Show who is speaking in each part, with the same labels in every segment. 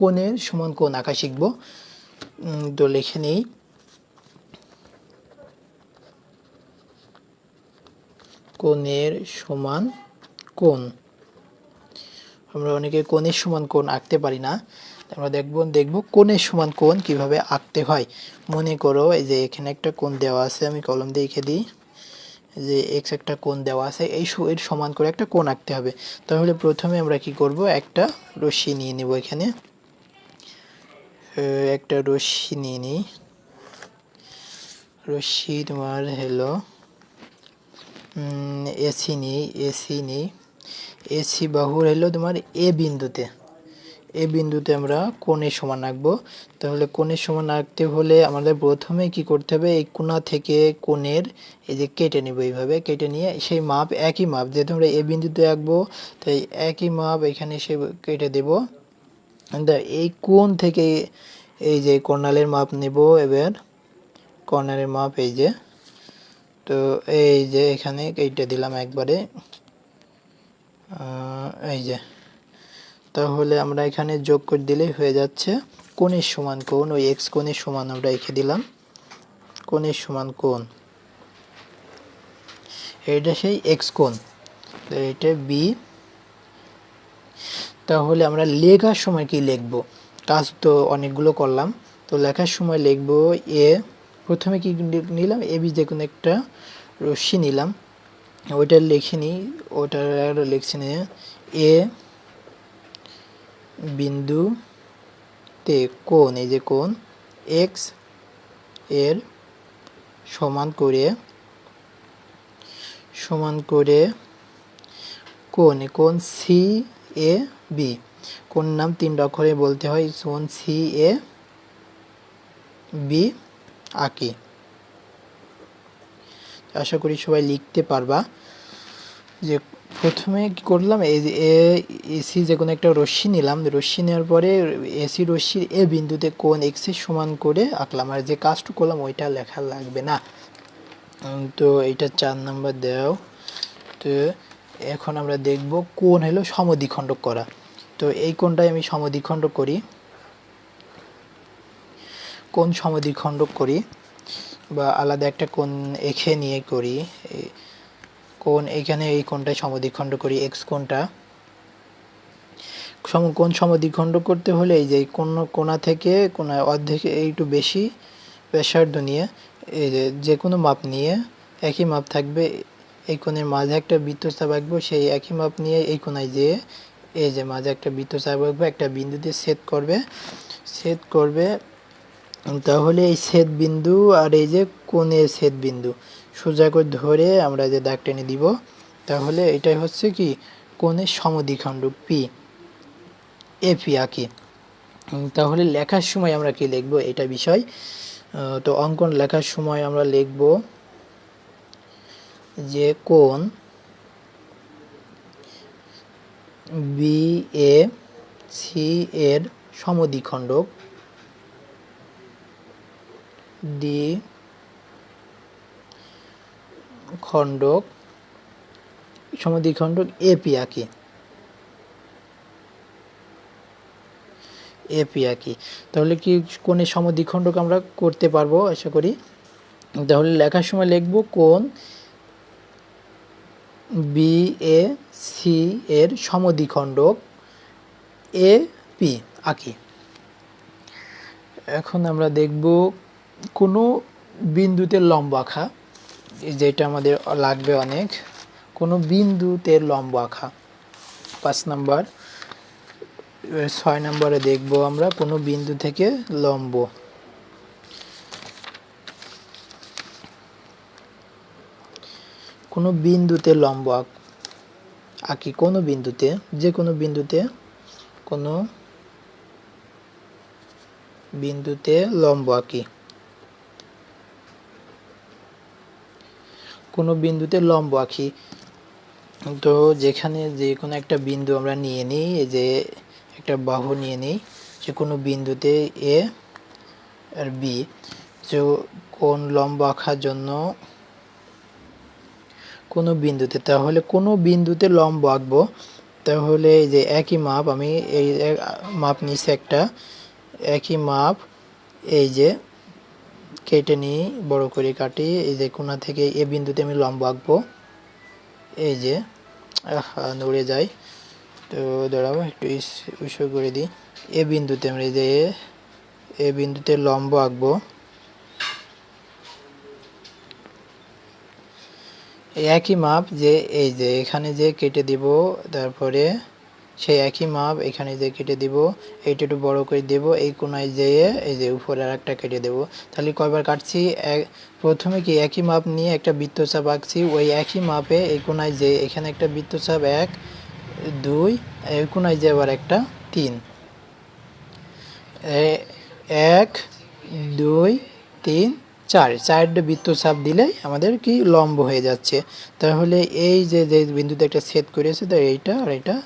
Speaker 1: কোণের সমান কোণ আঁকা শিখব। তো লিখে নেই। কোণের সমান কোণ। আমরা অনেকে কোণের সমান কোণ আঁকতে পারি না। আমরা দেখব দেখব কোণের সমান কোণ কীভাবে আঁকতে হয়। মনে করো এই যে এখানে একটা কোণ দেওয়া আছে, আমি কলম দিয়ে লিখে দিই। যে এক্স একটা কোণ দেওয়া আছে, এই এর সমান করে একটা কোণ আঁকতে হবে। তাহলে প্রথমে আমরা কি করব? একটা রশ্মি নিয়ে নেব এখানে। একটা রশ্মি নিয়ে নিই রশ্মি তোমার হলো এসি নিই এসি নিই। এসি বাহুর হলো তোমার এ বিন্দুতে। এ বিন্দুতে আমরা কোণের সমান আঁকবো। তাহলে কোণের সমান আঁকতে হলে আমাদের প্রথমে কি করতে হবে? এই কোণা থেকে কোণের এই যে কেটে নিব এইভাবে, কেটে নিয়ে সেই মাপ একই মাপ, যেহেতু আমরা এ বিন্দুতে আঁকবো, তাই একই মাপ এখানে সে কেটে দেব। এই কোণ থেকে এই যে কর্নালের মাপ নেব এবার? কর্নারের মাপ এই যে, তো এই যে এখানে কেটে দিলাম একবারে এই যে। তাহলে আমরা এখানে যোগ করে দিলেই হয়ে যাচ্ছে কোণের সমান কোণ, ওই এক্স কোণের সমান আমরা রেখে দিলাম। কোণের সমান কোণ, এইটা সেই এক্স কোণ এটা বি তাহলে আমরা লেখার সময় কি লিখব? কাজ তো অনেকগুলো করলাম। তো লেখার সময় লিখব এ, প্রথমে কি নিলাম? এ বি যে কোনো একটা রশ্মি নিলাম। ওইটা লিখে নিই। ওটা লিখছি নিয়ে এ বিন্দু তে কোন এই যে কোন এক্সের সমান করে সমান করে কোন কোন সি এ বি। কোন নাম তিন অক্ষরে বলতে হয়? কোণ সি, এ, বি, আঁকি। আশা করি সবাই লিখতে পারবা। যে প্রথমে কি করলাম? এই যে এসি যে কোনো একটা রশ্মি নিলাম। রশ্মি নেওয়ার পরে এসি রশ্মির এ বিন্দুতে কোণ এক্সের সমান করে আঁকলাম। আর যে কাজটা করলাম, ওইটা লেখা লাগবে না। তো এটা চার নাম্বার দাও। তো এখন আমরা দেখব কোণ হলো সমদ্বিখণ্ডক করা। তো এই কোণটাই আমি সমদ্বিখণ্ডক করি। কোণ সমদ্বিখণ্ডক করি বা আলাদা একটা কোণ এঁকে নিয়ে করি। কোণ এখানে এই কোণটায় সমদ্বিখণ্ড করি এক্স কোণটা। সম, কোণ সমদ্বিখণ্ড করতে হলে এই যে কোন কোণা থেকে কোণা অর্ধেক একটু বেশি ব্যাসার্ধ নিয়ে এই যে যে কোনো মাপ নিয়ে একই মাপ থাকবে। এই কোণের মাঝে একটা বৃত্তচাপ আঁকবো সেই একই মাপ নিয়ে এই কোণায় যেয়ে এই যে মাঝে একটা বৃত্তচাপ আঁকবো একটা বিন্দুতে ছেদ করবে। ছেদ করবে, তাহলে এই ছেদ বিন্দু আর এই যে কোণের ছেদ বিন্দু, সোজা করে ধরে আমরা যে দাগ টেনে দিব, তাহলে এটাই হচ্ছে কি? কোণের সমদ্বিখণ্ড পি এ পি আঁকি। তাহলে লেখার সময় আমরা কি লিখব? এটা বিষয়। তো অঙ্কন লেখার সময় আমরা লিখব যে কোণ বি এ সি এর সমদ্বিখণ্ডক ডি খণ্ডক সমদ্বিখণ্ডক এপি আঁকি। এপি আঁকি। তাহলে কি কোণের সমদ্বিখণ্ডক আমরা করতে পারব? আশা করি। তাহলে লেখার সময় লিখব কোণ বি, এ, সি এর সমদ্বিখণ্ডক, এ, পি, আঁকি। এখন আমরা দেখব কোনো বিন্দুতে লম্ব আঁকা যেটা আমাদের লাগবে অনেক, কোনো বিন্দুতে লম্ব আঁকা। পাঁচ নাম্বার ছয় নম্বরে দেখব আমরা কোনো বিন্দু থেকে লম্ব। কোনো বিন্দুতে লম্ব আঁকি কোনো বিন্দুতে, যে কোনো বিন্দুতে কোনো বিন্দুতে লম্ব আঁকি। কোনো বিন্দুতে লম্ব আঁকি। তো যেখানে যে কোনো একটা বিন্দু আমরা নিয়ে নিই যে একটা বাহু নিয়ে নিই, যে কোনো বিন্দুতে এ আর বি। যে কোন লম্ব আঁকার জন্য কোনো বিন্দুতে, তাহলে কোনো বিন্দুতে লম্ব আঁকবো। তাহলে এই যে একই মাপ, আমি এই মাপ নিচ্ছি একটা, একই মাপ, এই যে কেটে নিই, বড় করে কাটি, এই যে কোনা থেকে এ বিন্দুতে আমি লম্ব আঁকবো। এই যে নড়ে যায়। তো দাঁড়াবো একটু উৎসর্গ করে দিই। এ বিন্দুতে আমরা এই যে এ বিন্দুতে লম্ব আঁকবো। একই মাপ যে, এই যে এখানে যে কেটে দিব, তারপরে সেই একই মাপ এখানে যে কেটে দিব, এইটা একটু বড় করে দেব, এই কোনায় যেয়ে এই যে উপরে আর একটা কেটে দেব। তাহলে কয়বার কাটছি? প্রথমে কি একই মাপ নিয়ে একটা বৃত্তচাপ আঁকছি? ওই একই মাপে এই কোনায় যে, এখানে একটা বৃত্তচাপ এক, দুই, এই কোনায় যে আবার একটা তিন। এক, দুই, তিন চার চারটে বৃত্তচাপ দিলে আমাদের কি লম্ব হয়ে যাচ্ছে। তাহলে এই যে যে বিন্দুতে একটা ছেদ করেছে তো এইটা আর এটা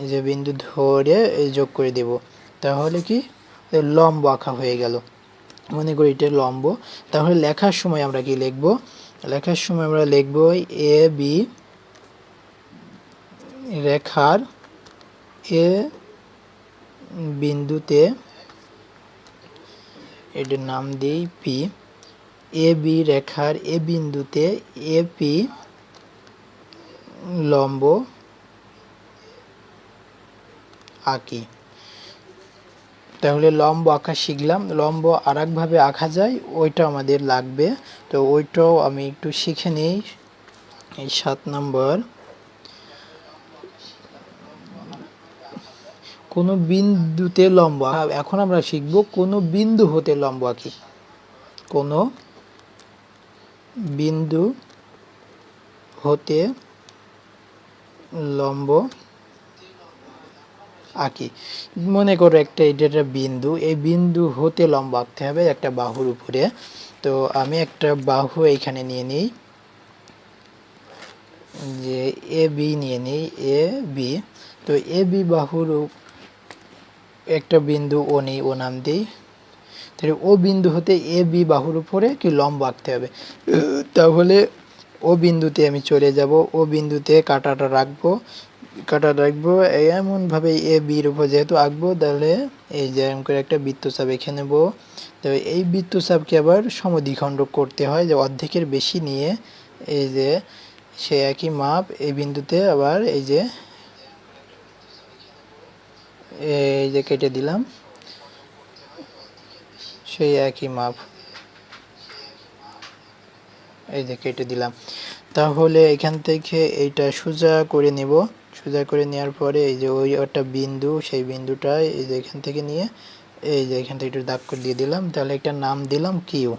Speaker 1: এই যে বিন্দু ধরে যোগ করে দেব। তাহলে কি? লম্ব আঁকা হয়ে গেল। মনে করি এটা লম্ব। তাহলে লেখার সময় আমরা কি লিখব? লেখার সময় আমরা লিখব এ, বি রেখার এ বিন্দুতে, এটার নাম দিই পি। এ, বি রেখার এ বিন্দুতে এ, পি লম্ব আঁকি। তাহলে লম্ব আঁকা শিখলাম। লম্ব আর একভাবে আঁকা যায় ওইটা আমাদের লাগবে। তো ওইটাও আমি একটু শিখে নিই। এই সাত নম্বর। কোনো বিন্দুতে লম্ব এখন আমরা শিখব কোনো বিন্দু হতে লম্ব আঁকি। কোনো বিন্দু হতে লম্ব আঁকি। মনে করো একটা এটা একটা বিন্দু, এই বিন্দু হতে লম্ব আঁকতে হবে একটা বাহুর উপরে। তো আমি একটা বাহু এইখানে নিয়ে নিই, যে এ বি নিয়ে নিই, এ বি। তো এ বি বাহুর একটা বিন্দু ও নেই, ও নাম দিই। তাহলে ও বিন্দু হতে এ, বি বাহুর উপরে কি লম্ব আঁকতে হবে? তাহলে ও বিন্দুতে আমি চলে যাব, ও বিন্দুতে কাটাটা রাখব কাটা রাখব, এমনভাবে এ, বির উপর যেহেতু আঁকবো, তাহলে এই যে এরকম করে একটা বৃত্তচাপ এঁকে নেব। তো এই বৃত্তচাপকে আবার সমদ্বিখণ্ড করতে হয়, যে অর্ধেকের বেশি নিয়ে এই যে সে একই মাপ, এই বিন্দুতে আবার এই যে এই যে কেটে দিলাম। সেই একই মাপ। এই যে কেটে দিলাম। তাহলে এখান থেকে এইটা সোজা করে নেব। সোজা করে নেওয়ার পরে এই যে ওই একটা বিন্দু, সেই বিন্দুটা এই যে এখান থেকে নিয়ে এই যে এখান থেকে একটু দাগ করে দিয়ে দিলাম। তাহলে একটা নাম দিলাম কিউ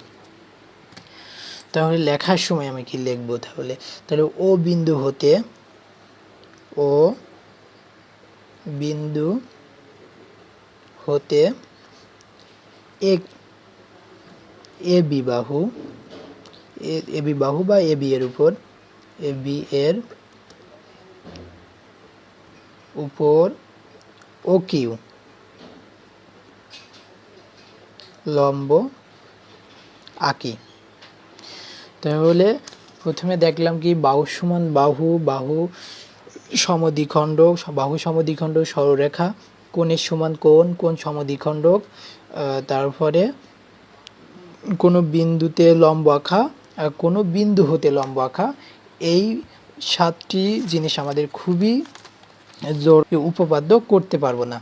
Speaker 1: তাহলে লেখার সময় আমি কি লিখব তাহলে? তাহলে ও বিন্দু হতে ও বিন্দু হতে এক এ বি বাহু, এ- এ বি বাহু বা এ বি এর উপর, এ বি এর উপর ও কিউ। লম্ব আঁকি। তাহলে প্রথমে দেখলাম কি বাহু সমান বাহু বাহু সমদ্বিখণ্ড বাহু সমদ্বিখণ্ড সরলরেখা, কোণের সমান কোণ কোণ সমদ্বিখণ্ডক তারপরে কোনো বিন্দুতে লম্ব আঁকা আর কোনো বিন্দু হতে লম্ব আঁকা, এই সাতটি জিনিস আমাদের খুবই জোর উপপাদ্য করতে পারব না।